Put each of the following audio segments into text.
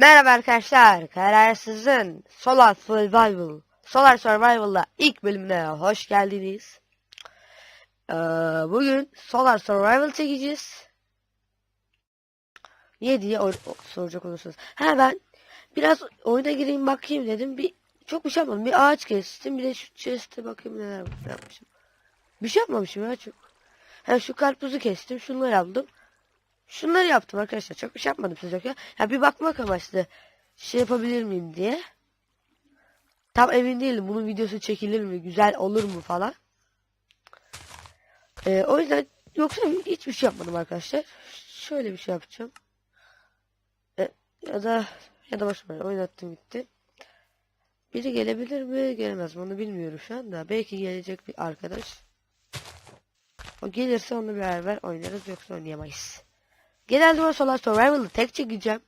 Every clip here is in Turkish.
Merhaba arkadaşlar, Kararsız'ın Solar Survival, Solar Survival'da ilk bölümüne hoş geldiniz. Ee, bugün Solar Survival çekeceğiz. Niye diye soracak olursunuz. Ha ben biraz oyuna gireyim bakayım dedim. Bir çok bir şey yapmadım. Bir ağaç kestim. Bir de şu chest'e bakayım neler yapmışım. Bir şey yapmamışım ya çok. Ha şu karpuzu kestim. Şunları aldım. Şunları yaptım arkadaşlar. Çok bir şey yapmadım size ya. Ya bir bakmak amaçlı şey yapabilir miyim diye. Tam emin değilim. Bunun videosu çekilir mi? Güzel olur mu falan. Ee, o yüzden yoksa hiçbir şey yapmadım arkadaşlar. Şöyle bir şey yapacağım. Ee, ya da ya da başıma oynattım gitti. Biri gelebilir mi? Gelemez mi? Onu bilmiyorum şu anda. Belki gelecek bir arkadaş. O gelirse onu beraber oynarız yoksa oynayamayız. Genelde ben Solar Survival'ı tek çekeceğim.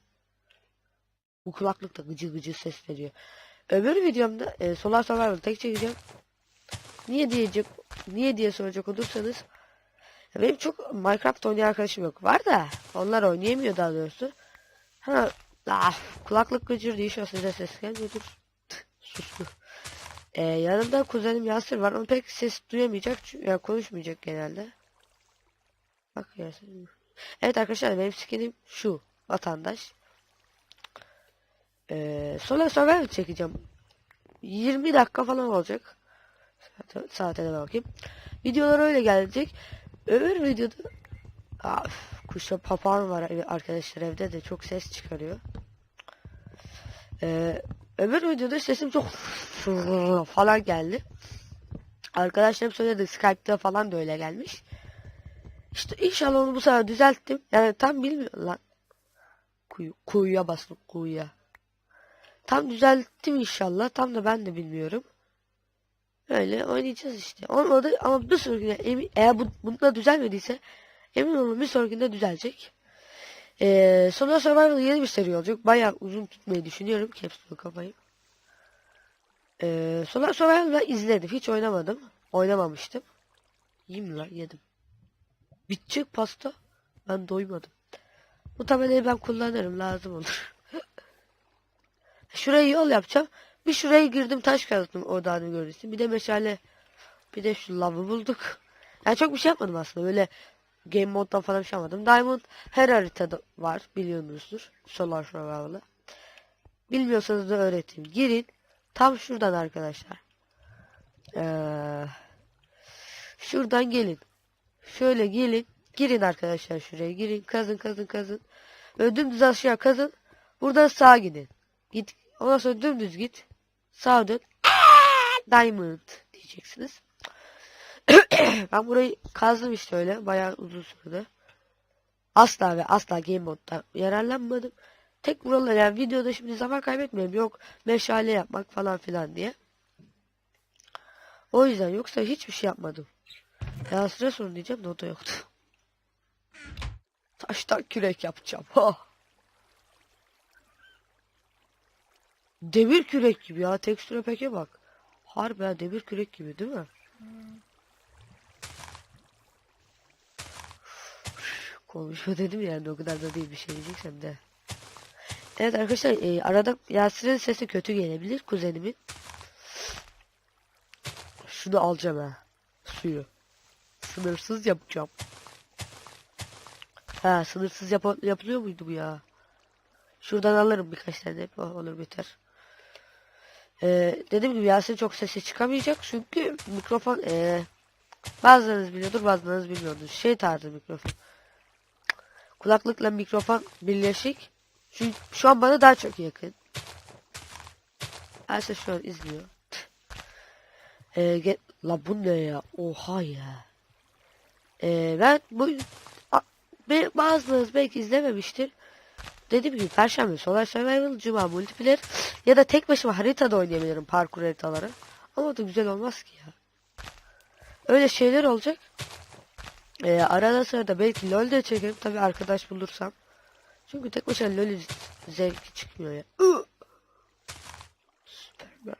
Bu kulaklık da gıcı gıcı ses veriyor. Öbür videomda e, Solar Survival'ı tek çekeceğim. Niye diyecek, niye diye soracak olursanız benim çok Minecraft oynayan arkadaşım yok. Var da onlar oynayamıyor daha doğrusu. Ha, ah, kulaklık gıcır diye şu size ses gelmiyordur. Sustu. E, yanımda kuzenim Yasir var. Onun pek ses duyamayacak. Çünkü, yani konuşmayacak genelde. Bak Yasir. Evet arkadaşlar benim skinim şu vatandaş. Ee, Solar Survival çekeceğim. 20 dakika falan olacak. Saate, de bakayım. Videolar öyle gelecek. Öbür videoda Af, kuşa papağan var arkadaşlar evde de çok ses çıkarıyor. Ee, öbür videoda sesim çok falan geldi. Arkadaşlarım söyledi Skype'da falan da öyle gelmiş. İşte inşallah onu bu sefer düzelttim. Yani tam bilmiyorum lan. Kuyu, kuyuya bastım kuyuya. Tam düzelttim inşallah. Tam da ben de bilmiyorum. Öyle oynayacağız işte. Olmadı ama bir sonrakine emin, eğer bu, bunda düzelmediyse emin olun bir sonrakinde düzelecek. Ee, Solar Survival yeni bir seri olacak. Bayağı uzun tutmayı düşünüyorum. Capsule kafayı. Ee, Solar Survival'ı izledim. Hiç oynamadım. Oynamamıştım. Yiyeyim lan yedim. Bitecek pasta. Ben doymadım. Bu tabelayı ben kullanırım lazım olur. Şuraya yol yapacağım. Bir şuraya girdim taş kazdım oradan görürsün. Bir de meşale. Bir de şu lavı bulduk. Yani çok bir şey yapmadım aslında. Böyle game moddan falan bir şey yapmadım. Diamond her haritada var biliyorsunuzdur. Solar Survival'ı. Bilmiyorsanız da öğreteyim. Girin. Tam şuradan arkadaşlar. Ee, şuradan gelin. Şöyle gelin. Girin arkadaşlar şuraya. Girin. Kazın kazın kazın. Böyle dümdüz aşağı kazın. Buradan sağa gidin. Git. Ondan sonra dümdüz git. Sağa dön. Diamond diyeceksiniz. ben burayı kazdım işte öyle. Bayağı uzun sürdü. Asla ve asla game modda yararlanmadım. Tek buralar yani videoda şimdi zaman kaybetmiyorum. Yok meşale yapmak falan filan diye. O yüzden yoksa hiçbir şey yapmadım. Ya sıra sorun diyeceğim de o da yoktu. Taştan kürek yapacağım. Ha. Demir kürek gibi ya. Tekstüre peke bak. Harbi ha demir kürek gibi değil mi? Konuşma dedim yani o kadar da değil bir şey diyeceksem de. Evet arkadaşlar e, arada Yasir'in sesi kötü gelebilir kuzenimin. Şunu alacağım ha. Suyu. Sınırsız yapacağım. Ha sınırsız yap yapılıyor muydu bu ya? Şuradan alırım birkaç tane. Oh, olur biter. Ee, dediğim gibi Yasin çok sesi çıkamayacak çünkü mikrofon ee, bazılarınız biliyordur bazılarınız bilmiyordur. Şey tarzı mikrofon. Kulaklıkla mikrofon birleşik. Çünkü şu an bana daha çok yakın. Herkes şu an izliyor. Ee, get, la bu ne ya? Oha ya. Ee, ben bu bazılarınız belki izlememiştir. Dediğim gibi Perşembe Solar Survival Cuma Multiplayer ya da tek başıma haritada oynayabilirim parkur haritaları. Ama da güzel olmaz ki ya. Öyle şeyler olacak. Ee, arada sırada belki LoL de çekerim tabi arkadaş bulursam. Çünkü tek başına LoL zevki çıkmıyor ya. Süpermen.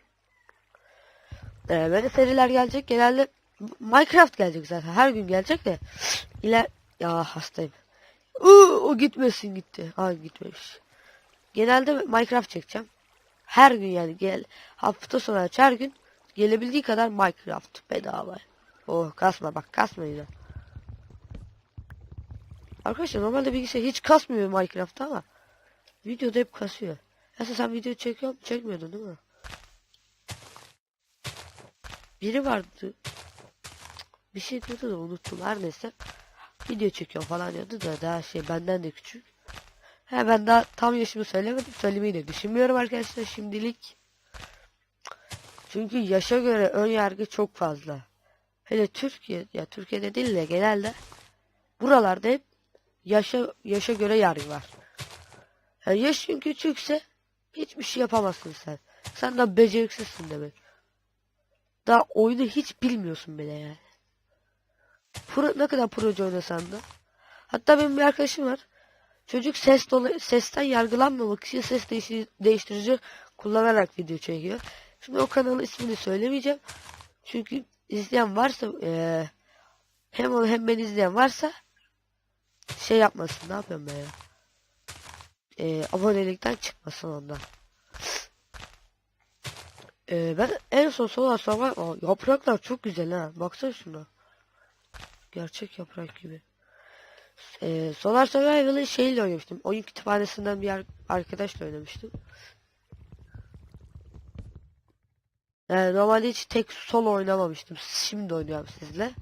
Ee, böyle seriler gelecek genelde Minecraft gelecek zaten her gün gelecek de iler ya hastayım. Iı, o gitmesin gitti. Ha gitmemiş. genelde Minecraft çekeceğim. Her gün yani gel hafta sonu hariç her gün gelebildiği kadar Minecraft bedava. Oh kasma bak kasma yine. Arkadaşlar normalde bilgisayar hiç kasmıyor Minecraft'ta ama videoda hep kasıyor. Aslında sen video çekiyor çekmiyordun değil mi? Biri vardı. Bir şey diyordu da unuttum her neyse. Video çekiyorum falan diyordu da daha şey benden de küçük. He ben daha tam yaşımı söylemedim. Söylemeyi de düşünmüyorum arkadaşlar şimdilik. Çünkü yaşa göre ön yargı çok fazla. Hele Türkiye ya Türkiye'de değil de genelde buralarda hep yaşa yaşa göre yargı var. Yani yaşın küçükse hiçbir şey yapamazsın sen. Sen daha beceriksizsin demek. Daha oyunu hiç bilmiyorsun bile yani. Pro, ne kadar proje oynasan da. Hatta benim bir arkadaşım var. Çocuk ses dolayı sesten yargılanmamak için ses değiştirici kullanarak video çekiyor. Şimdi o kanalın ismini söylemeyeceğim. Çünkü izleyen varsa eee, hem onu hem beni izleyen varsa şey yapmasın. Ne yapıyorum ben ya? Eee, abonelikten çıkmasın ondan. Eee, ben en son sabah Aa, yapraklar çok güzel ha. Baksana şuna. Gerçek yaprak gibi. Ee, Solar Survival'ı şeyle oynamıştım. Oyun kütüphanesinden bir ar- arkadaşla oynamıştım. Yani normalde hiç tek solo oynamamıştım. Şimdi oynuyorum sizle.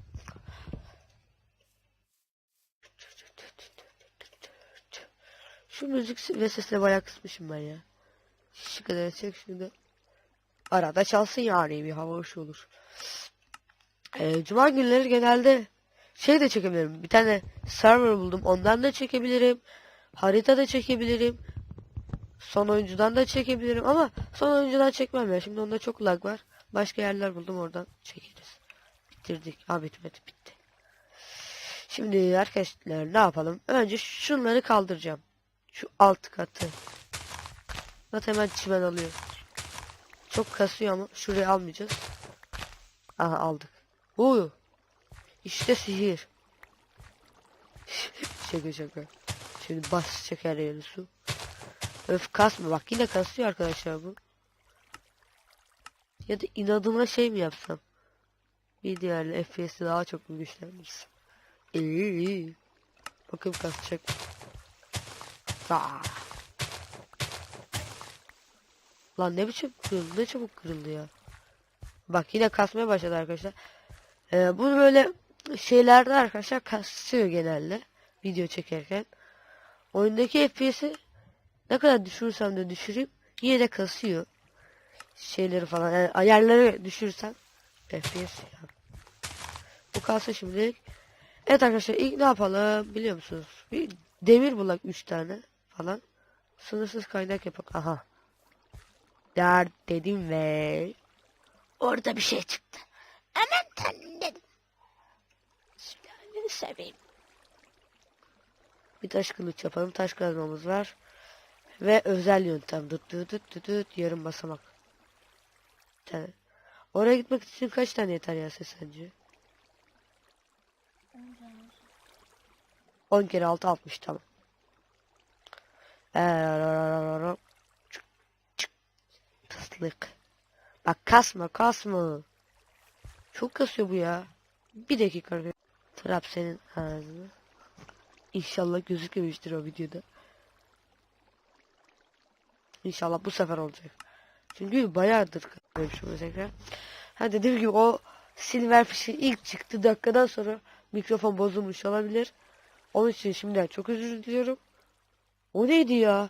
Şu müzik ve sesle bayağı kısmışım ben ya. Şu kadar çek şimdi. Arada çalsın yani bir hava hoş olur. Ee, Cuma günleri genelde şey de çekebilirim. Bir tane server buldum. Ondan da çekebilirim. Harita da çekebilirim. Son oyuncudan da çekebilirim ama son oyuncudan çekmem ya. Şimdi onda çok lag var. Başka yerler buldum oradan çekeriz. Bitirdik. Ha bitmedi bitti. Şimdi arkadaşlar ne yapalım? Önce şunları kaldıracağım. Şu alt katı. Zaten hemen çimen alıyor. Çok kasıyor ama şurayı almayacağız. Aha aldık. Uuu. İşte sihir. şaka şaka. Şimdi bas çeker yeri su. Öf kasma bak yine kasıyor arkadaşlar bu. Ya da inadına şey mi yapsam? Bir diğerle FPS'i daha çok mu güçlendirsin? İyi iyi. Bakın kasacak. Aa. Lan ne biçim kırıldı ne çabuk kırıldı ya. Bak yine kasmaya başladı arkadaşlar. Ee, bunu böyle şeylerde arkadaşlar kasıyor genelde video çekerken. Oyundaki FPS'i ne kadar düşürürsem de düşüreyim yine de kasıyor. Şeyleri falan yani ayarları düşürsem FPS ya. Bu kalsın şimdilik. Evet arkadaşlar ilk ne yapalım biliyor musunuz? Bir demir bulak 3 tane falan. Sınırsız kaynak yapak. Aha. Der dedim ve orada bir şey çıktı. Aman tanrım seveyim. Bir taş kılıç yapalım. Taş kazmamız var. Ve özel yöntem. Dıt dıt dıt dıt dıt yarım basamak. Bir. Oraya gitmek için kaç tane yeter ya ses sence? 10 kere 6 60 tamam. Çık. Tıslık. Bak kasma kasma. Çok kasıyor bu ya. Bir dakika. Trap senin ağzını. İnşallah gözükmemiştir o videoda. İnşallah bu sefer olacak. Çünkü bayağıdır kalmışım tekrar. Ha dediğim gibi o Silverfish'in ilk çıktığı dakikadan sonra mikrofon bozulmuş olabilir. Onun için şimdiden çok özür diliyorum. O neydi ya?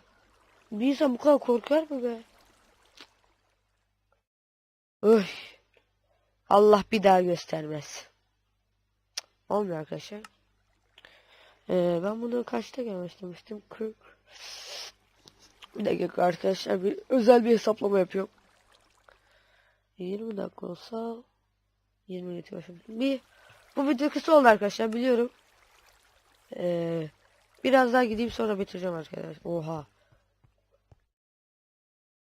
Bir insan bu kadar korkar mı be? Öy. Allah bir daha göstermez. Olmuyor arkadaşlar. Ee, ben bunu kaçta gelmiştim? 40. Bir dakika arkadaşlar bir özel bir hesaplama yapıyorum. 20 dakika olsa 20 dakika başladım. Bir bu video kısa oldu arkadaşlar biliyorum. Ee, biraz daha gideyim sonra bitireceğim arkadaşlar. Oha.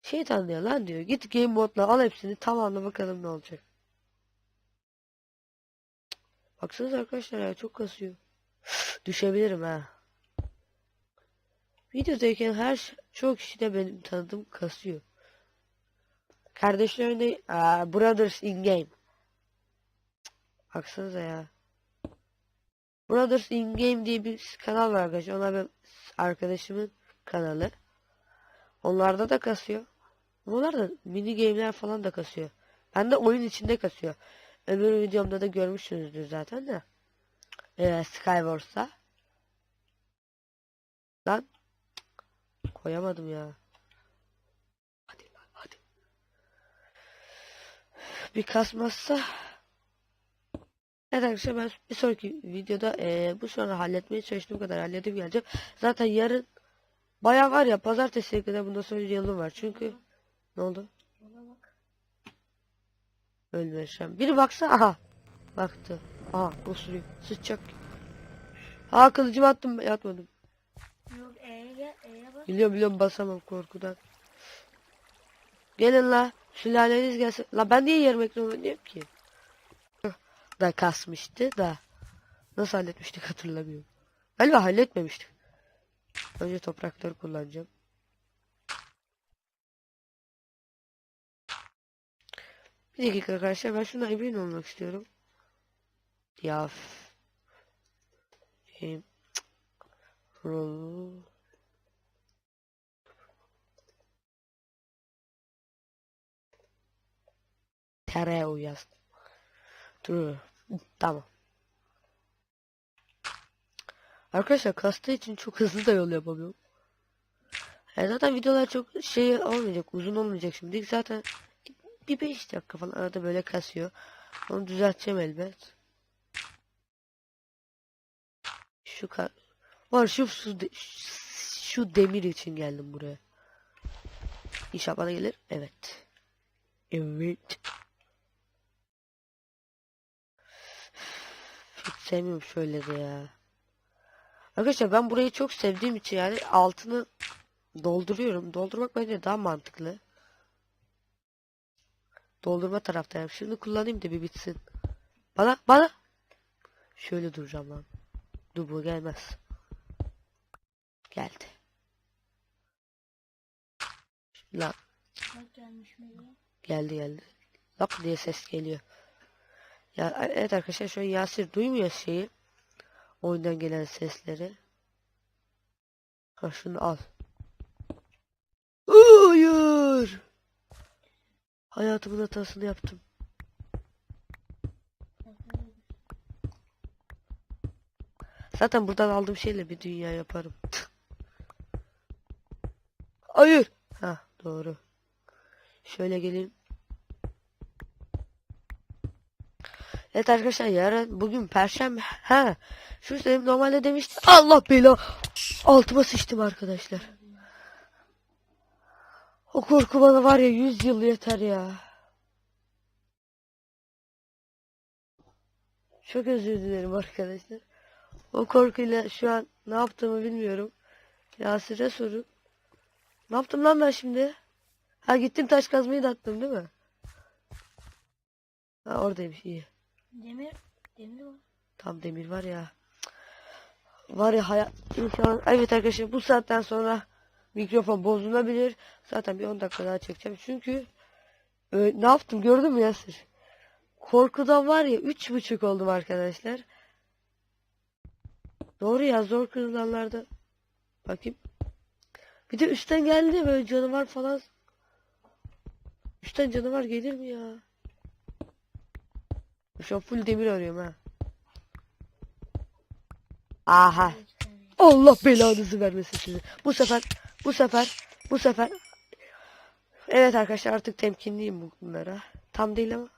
Şeytan diyor lan diyor. Git game modla al hepsini tamamla bakalım ne olacak. Baksanıza arkadaşlar ya çok kasıyor. Düşebilirim ha. Videodayken her çoğu kişi de benim tanıdığım kasıyor. Kardeşlerini aa, Brothers in Game. Baksanıza ya. Brothers in Game diye bir kanal var arkadaşlar. Onlar benim arkadaşımın kanalı. Onlarda da kasıyor. Bunlar da mini game'ler falan da kasıyor. Ben de oyun içinde kasıyor. Öbür videomda da görmüşsünüzdür zaten de. Ee, Skywars'ta. Lan. Koyamadım ya. Hadi lan hadi. Bir kasmazsa. Evet arkadaşlar ben bir sonraki videoda eee, bu sonra halletmeye çalıştığım kadar halledip geleceğim. Zaten yarın bayağı var ya pazartesiye kadar bundan sonra yılım var. Çünkü ne oldu? Ölmeyeceğim. Biri baksa aha. Baktı. Aha osuruyor. Sıçacak. Aa kılıcımı attım ben atmadım. Yok E'ye. E'ye bak. Biliyorum biliyorum basamam korkudan. Gelin la. Sülaleniz gelsin. La ben niye yarım ekran oynuyorum ki? Da kasmıştı da. Nasıl halletmiştik hatırlamıyorum. Galiba halletmemiştik. Önce toprakları kullanacağım. Bir dakika arkadaşlar ben şuna emin olmak istiyorum. Ya. Game. Roll. Tereyağı yazdım. Dur. Tamam. Arkadaşlar kastığı için çok hızlı da yol yapamıyorum. Ya zaten videolar çok şey olmayacak, uzun olmayacak şimdi. Zaten bir 5 dakika falan arada böyle kasıyor. Onu düzelteceğim elbet. Şu var şu şu, de- şu demir için geldim buraya. İnşallah bana gelir. Evet. Evet. Hiç sevmiyorum şöyle de ya. Arkadaşlar ben burayı çok sevdiğim için yani altını dolduruyorum. Doldurmak bence daha mantıklı. Doldurma taraftayım. Şimdi kullanayım da bir bitsin. Bana bana. Şöyle duracağım lan. Dur bu gelmez. Geldi. Lan geldi geldi. Lap diye ses geliyor. Ya evet arkadaşlar şu an Yasir duymuyor şeyi. Oyundan gelen sesleri. Ha şunu al. Hayır. Hayatımın hatasını yaptım. Zaten buradan aldığım şeyle bir dünya yaparım. Hayır. Ha doğru. Şöyle geleyim. Evet arkadaşlar yarın bugün perşembe. Ha. Şu söyleyeyim normalde demiştim. Allah bela. Altıma sıçtım arkadaşlar. O korku bana var ya 100 yıl yeter ya. Çok özür dilerim arkadaşlar. O korkuyla şu an ne yaptığımı bilmiyorum. Yasir'e sorun. Ne yaptım lan ben şimdi? Ha gittim taş kazmayı da attım değil mi? Ha oradaymış iyi. Demir. Demir var. Tam demir var ya. Var ya hayat inşallah. Evet arkadaşlar bu saatten sonra mikrofon bozulabilir. Zaten bir 10 dakika daha çekeceğim. Çünkü e, ne yaptım gördün mü Yasir? Korkudan var ya üç buçuk oldum arkadaşlar. Doğru ya zor kırılanlarda. Bakayım. Bir de üstten geldi böyle canavar falan. Üstten canavar gelir mi ya? Şu an full demir arıyorum ha. Aha. Allah belanızı vermesin sizi. Bu sefer, bu sefer, bu sefer. Evet arkadaşlar artık temkinliyim bunlara. Tam değil ama.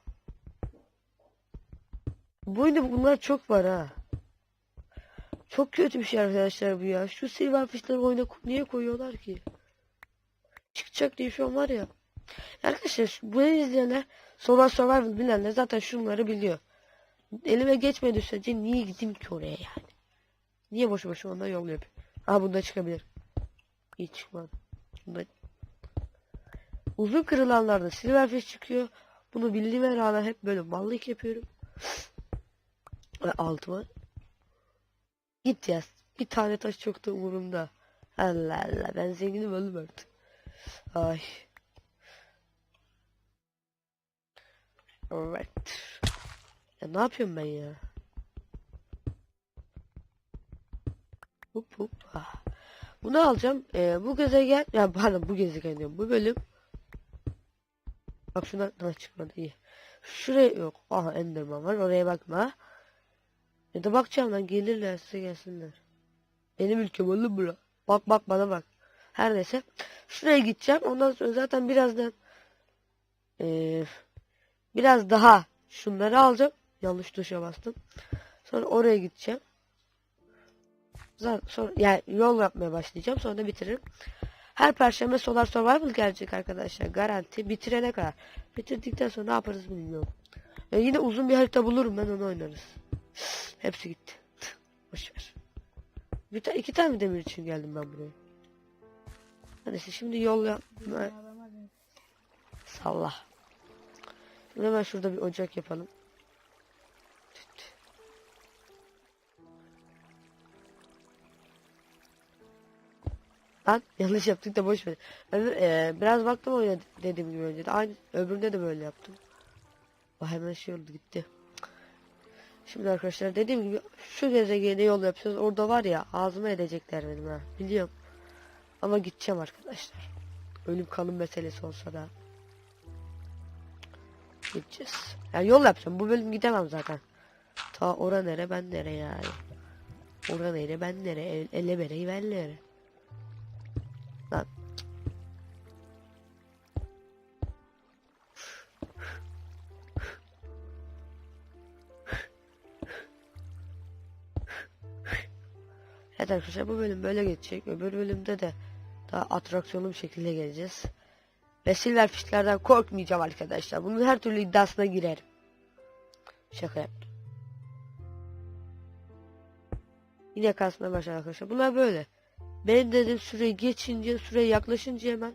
Bu oyunda bunlar çok var ha. Çok kötü bir şey arkadaşlar bu ya. Şu silverfishleri oyuna ko- niye koyuyorlar ki? Çıkacak diye şu an var ya. Arkadaşlar bunu izleyenler Solar Survival bilenler zaten şunları biliyor. Elime geçmedi sürece niye gideyim ki oraya yani? Niye boşu boşu ondan yol yapayım? Aa bunda çıkabilir. İyi çıkmadı. Bunda... Uzun kırılanlarda silverfish çıkıyor. Bunu bildiğime rağmen hep böyle mallık yapıyorum. Ve altıma. Git ya. Bir tane taş çok da umurumda. Allah Allah ben zenginim oğlum artık. Ay. Evet. Ya ne yapıyorum ben ya? Hup hup. Ah. Bunu alacağım. Ee, bu gezegen ya pardon bu gezegen diyorum. Bu bölüm Bak şuna ha, çıkmadı iyi. Şuraya yok. Aha Enderman var. Oraya bakma. Ya da bakacağım lan gelirlerse gelsinler. Benim ülkem oğlum bura. Bak bak bana bak. Her neyse. Şuraya gideceğim. Ondan sonra zaten birazdan eee, biraz daha şunları alacağım. Yanlış tuşa bastım. Sonra oraya gideceğim. Sonra yani yol yapmaya başlayacağım. Sonra da bitiririm. Her perşembe Solar Survival gelecek arkadaşlar. Garanti bitirene kadar. Bitirdikten sonra ne yaparız bilmiyorum. Ya yine uzun bir harita bulurum ben onu oynarız. Hepsi gitti. Boşver. Bir ta iki tane demir için geldim ben buraya. Siz şimdi yol yap. Birini alamadın. Salla. Şimdi hemen şurada bir ocak yapalım. Lan yanlış yaptık da boş ver. Ben eee, biraz baktım oyuna dediğim gibi önce de. Aynı öbüründe de böyle yaptım. O hemen şey oldu gitti. Şimdi arkadaşlar dediğim gibi şu gezegene yol yapacağız. Orada var ya ağzıma edecekler benim ha. Biliyorum. Ama gideceğim arkadaşlar. Ölüm kalım meselesi olsa da. Gideceğiz. Yani yol yapacağım. Bu bölüm gidemem zaten. Ta ora nere ben nere yani. Ora nere ben nere. El, ele bereyi ben nere. Lan. Evet arkadaşlar bu bölüm böyle geçecek. Öbür bölümde de daha atraksiyonlu bir şekilde geleceğiz. Ve silverfishlerden korkmayacağım arkadaşlar. Bunun her türlü iddiasına girerim. Şaka yaptım. Yine kasmaya başladı arkadaşlar. Bunlar böyle. Benim dediğim süre geçince, süre yaklaşınca hemen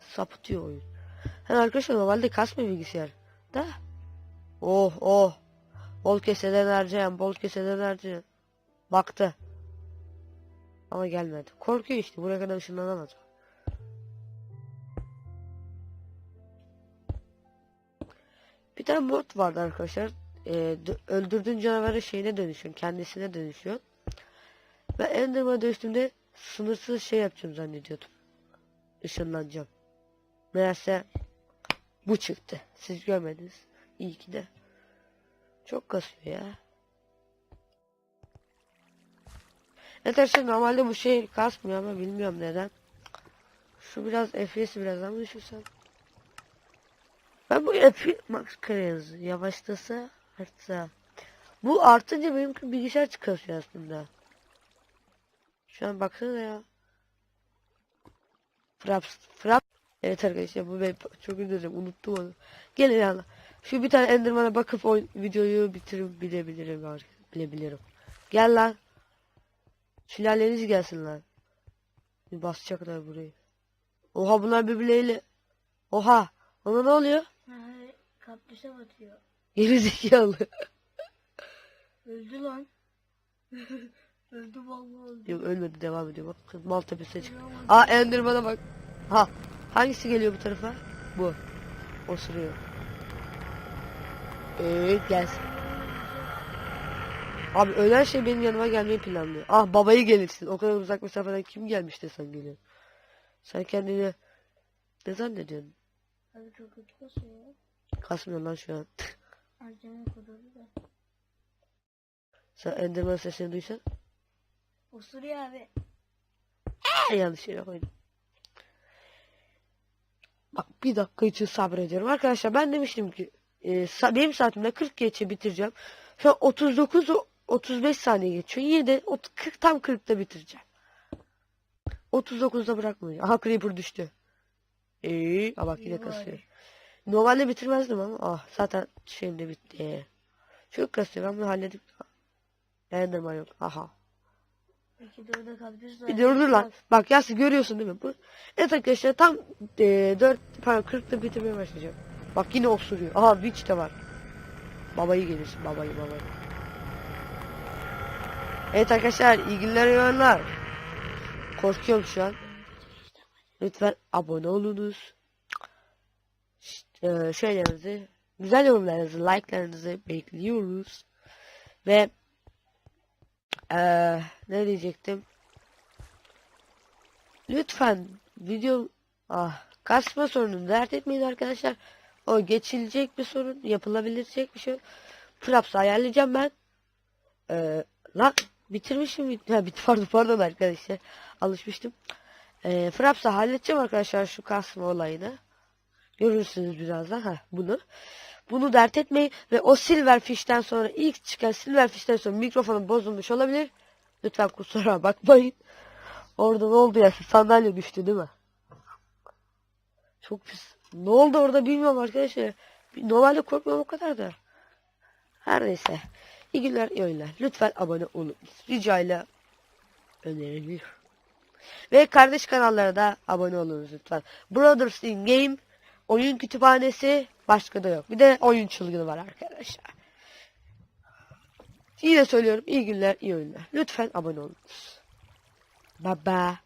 sapıtıyor oyun. Hani arkadaşlar normalde kasmıyor bilgisayar. Da. Oh oh. Bol keseden harcayan, bol keseden harcayan. Baktı. Ama gelmedi. Korkuyor işte. Buraya kadar ışınlanamaz. Bir tane mod vardı arkadaşlar. Ee, öldürdüğün canavarı şeyine dönüşüyor. Kendisine dönüşüyor. Ben Enderman'a dönüştüğümde sınırsız şey yapacağım zannediyordum. Işınlanacağım. Meğerse bu çıktı. Siz görmediniz. İyi ki de. Çok kasıyor ya. Arkadaşlar normalde bu şey kasmıyor ama bilmiyorum neden. Şu biraz FPS'i biraz daha mı düşürsem? Ben bu FPS max karayız. Yavaşlasa artsa. Bu artınca benimki bilgisayar çıkartıyor aslında. Şu an baksana ya. Fraps, Fraps. Evet arkadaşlar bu ben çok dilerim unuttum onu. Gelin yana. Şu bir tane Enderman'a bakıp o videoyu bitirip bilebilirim artık. Bilebilirim. Gel lan. Sülaleniz gelsin lan. Bir basacaklar burayı. Oha bunlar birbirleriyle. Oha. Ona ne oluyor? Kaktüse batıyor. Geri zekalı. Öldü lan. öldü vallahi öldü. Yok ölmedi devam ediyor bak. Kız mal tepesine çık. Ölüyor ama- Aa Enderman'a bak. Ha. Hangisi geliyor bu tarafa? Bu. Osuruyor. Evet gelsin. Abi ölen şey benim yanıma gelmeyi planlıyor. Ah babayı gelirsin. O kadar uzak mesafeden kim gelmiş de sen geliyorsun. Sen kendini ne zannediyorsun? Abi çok kötü basıyor. Kasmıyor lan şu an. Acemi kodları da. Sen Enderman sesini duysan. Osuruyor abi. Ay, yanlış yere koydum. Bak bir dakika için sabrediyorum. Arkadaşlar ben demiştim ki e, benim saatimde 40 geçe bitireceğim. Şu an 39 o- 35 saniye geçiyor. Yine de ot- 40 tam 40'ta bitireceğim. 39'da bırakmayacağım. Aha Creeper düştü. Eee bak yine kasıyor. Normalde bitirmezdim ama ah zaten şeyim de bitti. Çok kasıyor ben bunu halledip Enderman yok. Aha. İki. Bir dur dur lan. Bak Yasin görüyorsun değil mi? Bu. Evet arkadaşlar tam e, 4 pardon 40'ta bitirmeye başlayacağım. Bak yine osuruyor. Aha Witch de var. Babayı gelirsin babayı babayı. Evet arkadaşlar iyi günler iyi oyunlar. Korkuyorum şu an. Lütfen abone olunuz. Ş- e, şeylerinizi, güzel yorumlarınızı, like'larınızı bekliyoruz. Ve e, ne diyecektim? Lütfen video ah, kasma sorununu dert etmeyin arkadaşlar. O geçilecek bir sorun, yapılabilecek bir şey. Praps'ı ayarlayacağım ben. Ee, lan bitirmişim. Ha, bit pardon, pardon arkadaşlar. Alışmıştım. Ee, Fraps'ı halledeceğim arkadaşlar şu kasma olayını. Görürsünüz birazdan ha bunu. Bunu dert etmeyin ve o Silverfish'ten sonra ilk çıkan Silverfish'ten sonra mikrofonum bozulmuş olabilir. Lütfen kusura bakmayın. Orada ne oldu ya? Sandalye düştü değil mi? Çok pis. Ne oldu orada bilmiyorum arkadaşlar. Normalde korkmuyorum o kadar da. Her neyse. İyi günler, iyi oyunlar. Lütfen abone olun. Ricayla önerilir. Ve kardeş kanallara da abone olunuz lütfen. Brothers in Game oyun kütüphanesi başka da yok. Bir de oyun çılgını var arkadaşlar. Yine söylüyorum iyi günler, iyi oyunlar. Lütfen abone olunuz. Bye bye.